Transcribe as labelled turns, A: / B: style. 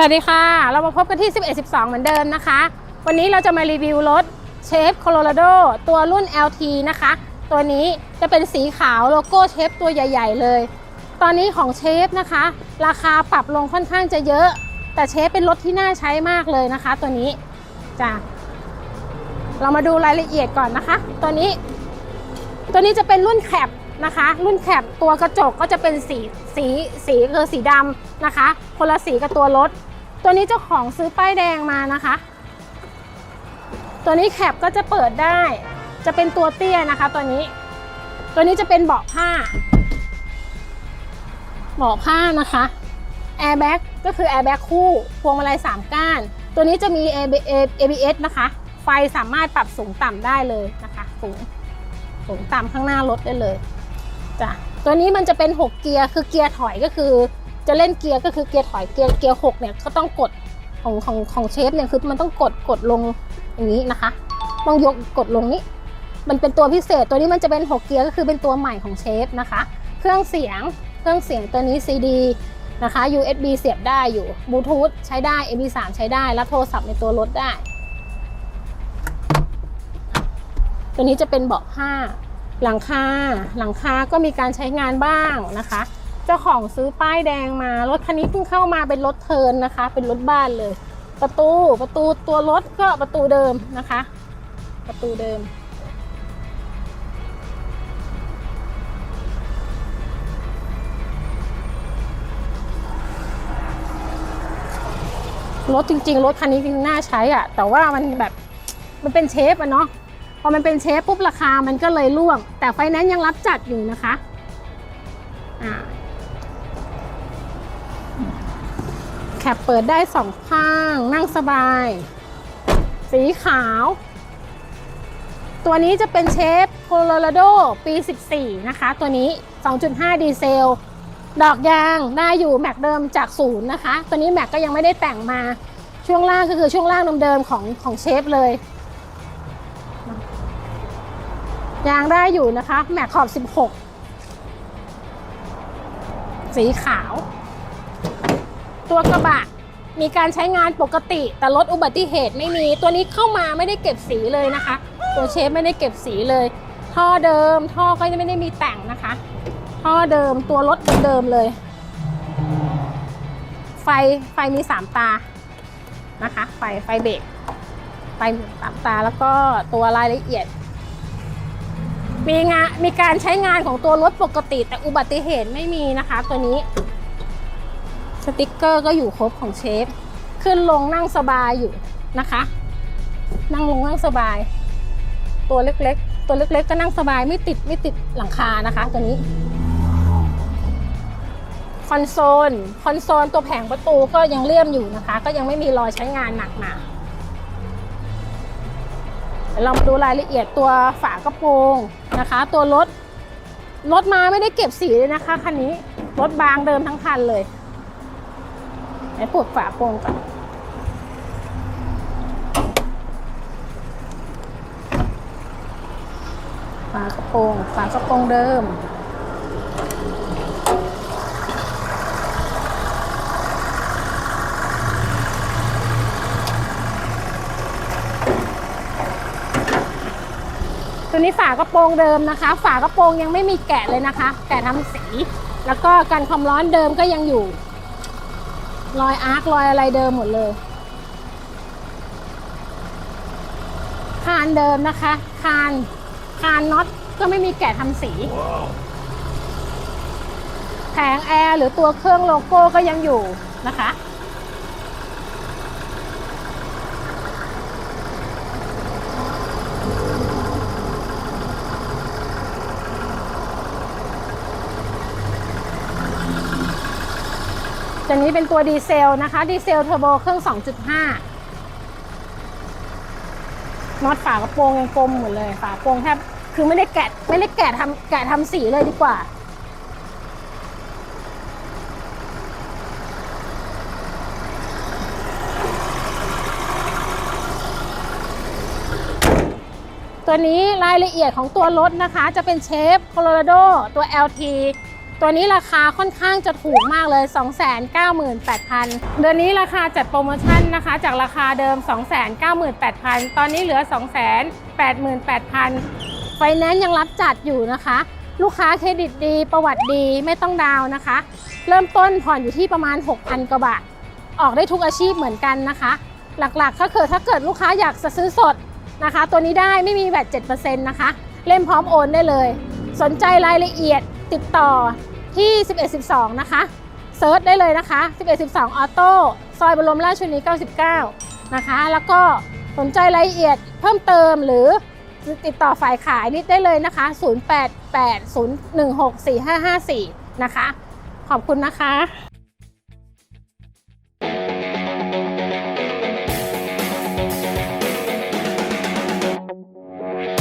A: สวัสดีค่ะ เรามาพบกันที่ 11 12 เหมือนเดิมนะคะ วันนี้เราจะมารีวิวรถเชฟโคโลราโดตัวรุ่น LT นะคะ ตัวนี้จะเป็นสีขาวโลโก้เชฟตัวใหญ่ ๆ เลย ตอนนี้ของเชฟนะคะ ราคาปรับลงค่อนข้างจะเยอะ แต่เชฟเป็นรถที่น่าใช้มากเลยนะคะ ตัวนี้จ้ะเรามาดูรายละเอียดก่อนนะคะ ตัวนี้ ตัวนี้จะเป็นรุ่นแคป นะคะ รุ่นแคปตัวกระจกก็จะเป็นสีสีสีคือสีดำนะคะ คนละสีกับตัวรถ ตัวนี้เจ้าของซื้อป้ายแดงมานะคะ ตัวนี้แคปก็จะเปิดได้ จะเป็นตัวเตี้ยนะคะ ตัวนี้ ตัวนี้จะเป็นเบาะผ้าเบาะผ้านะคะแอร์แบ็กก็คือแอร์แบ็กคู่พวงมาลัย3ก้าน ตัวนี้จะมี ABS นะคะ ไฟสามารถปรับสูงต่ำได้เลยนะคะ สูงสูงต่ำข้างหน้ารถได้เลย จ้ะตัวนี้มันจะเป็น 6 เกียร์คือเกียร์ถอยก็คือ จะเล่นเกียร์ก็คือเกียร์ถอยเกียร์เกียร์หกเนี่ยก็ต้องกดของของของเชฟเนี่ยคือมันต้องกดกดลงอย่างนี้นะคะ ต้องยกกดลงนี้ มันเป็นตัวพิเศษตัวนี้มันจะเป็น 6 เกียร์ก็คือเป็นตัวใหม่ของเชฟนะคะ เครื่องเสียงเครื่องเสียงตัวนี้ CD นะคะ USB เสียบได้อยู่บลูทูธใช้ได้ MP3 ใช้ได้แล้วโทรศัพท์ในตัวรถได้ ตัวนี้จะเป็นเบาะผ้า หลังคาหลังคาก็มีการใช้งานบ้างนะคะ เจ้าของซื้อป้ายแดงมารถคันนี้เพิ่งเข้ามาเป็นรถเทินนะคะ เป็นรถบ้านเลย ประตูประตูตัวรถก็ประตูเดิมนะคะ ประตูเดิมรถจริงๆ รถคันนี้จริงน่าใช้อะแต่ว่ามันแบบมันเป็นเชฟอะเนาะ พอมันเป็นเชฟปุ๊บราคามันก็เลยร่วง แต่ไฟแนนซ์ยังรับจัดอยู่นะคะอ่าแคปเปิดได้สองข้าง นั่งสบาย สีขาว ตัวนี้จะเป็นเชฟโคโลราโดปี 14 นะคะ ตัวนี้ 2.5 ดีเซล ดอกยางได้อยู่แม็กเดิมจากศูนย์นะคะ ตัวนี้แม็กก็ยังไม่ได้แต่งมาช่วงล่างก็คือช่วงล่างเดิมๆของของเชฟเลย ยางได้อยู่นะคะแม็กขอบ 16 สีขาว ตัวกระบะมีการใช้งานปกติแต่ลดอุบัติเหตุไม่มี ตัวนี้เข้ามาไม่ได้เก็บสีเลยนะคะ ตัวเชฟไม่ได้เก็บสีเลย ท่อเดิมท่อก็ไม่ได้มีแต่งนะคะ ท่อเดิมตัวรถเดิมเลย ไฟไฟมี 3 ตานะคะ ไฟไฟเบรกไฟสามตาแล้วก็ตัวรายละเอียด มีงานมีการใช้งานของตัวรถปกติ แต่อุบัติเหตุไม่มีนะคะ ตัวนี้สติกเกอร์ก็อยู่ครบของเชฟ ขึ้นลงนั่งสบายอยู่นะคะ นั่งลงนั่งสบาย ตัวเล็กๆ ตัวเล็กๆ ก็นั่งสบายไม่ติดไม่ติดหลังคานะคะ ตัวนี้คอนโซลคอนโซลตัวแผงประตูก็ยังเลี่ยมอยู่นะคะ ก็ยังไม่มีรอยใช้งานหนักหนา เรามาดูรายละเอียดตัวฝากระโปรงนะคะ ตัวรถรถมาไม่ได้เก็บสีเลยนะคะคันนี้รถบางเดิมทั้งคันเลยไหนปลดฝากระโปรงก่อนฝากระโปรงฝากระโปรงเดิม ตัวนี้ฝากระโปรงเดิมนะคะ ฝากระโปรงยังไม่มีแกะเลยนะคะ แกะทำสี แล้วก็กันความร้อนเดิมก็ยังอยู่ รอยอาร์ครอยอะไรเดิมหมดเลยคานเดิมนะคะ คานคานน็อตก็ไม่มีแกะทำสีแผงแอร์หรือตัวเครื่องโลโก้ก็ยังอยู่นะคะ ตัวนี้เป็นตัวดีเซลนะคะดีเซลเทอร์โบเครื่อง 2.5น็อตฝากระโปรงยังกลมหมดเลยฝากระโปรงแทบคือไม่ได้แกะไม่ได้แกะทำแกะทำสีเลยดีกว่าตัวนี้รายละเอียดของตัวรถนะคะ จะเป็นเชฟโคโลราโดตัว LT ตัวนี้ราคาค่อนข้างจะถูกมากเลย 298,000 เดือนนี้ราคาจัดโปรโมชั่นนะคะ จากราคาเดิม 298,000 ตอนนี้เหลือ 288,000 ไฟแนนซ์ยังรับจัดอยู่นะคะ ลูกค้าเครดิตดี ประวัติดีไม่ต้องดาวนะคะ เริ่มต้นผ่อนอยู่ที่ประมาณ 6,000 กว่าบาท ออกได้ทุกอาชีพเหมือนกันนะคะ หลักๆก็คือถ้าเกิดลูกค้าอยากจะซื้อสดนะคะ ตัวนี้ได้ไม่มีแบต7%นะคะ เล่มพร้อมโอนได้เลย สนใจรายละเอียด ติดต่อที่ 1112 นะคะเซิร์ชได้เลยนะคะ 1112 ออโต้ซอยบรมราชชนนี 99 นะคะ แล้วก็สนใจรายละเอียดเพิ่มเติมหรือติดต่อฝ่ายขายนิดได้เลยนะคะ 0880164554 นะคะ ขอบคุณนะคะ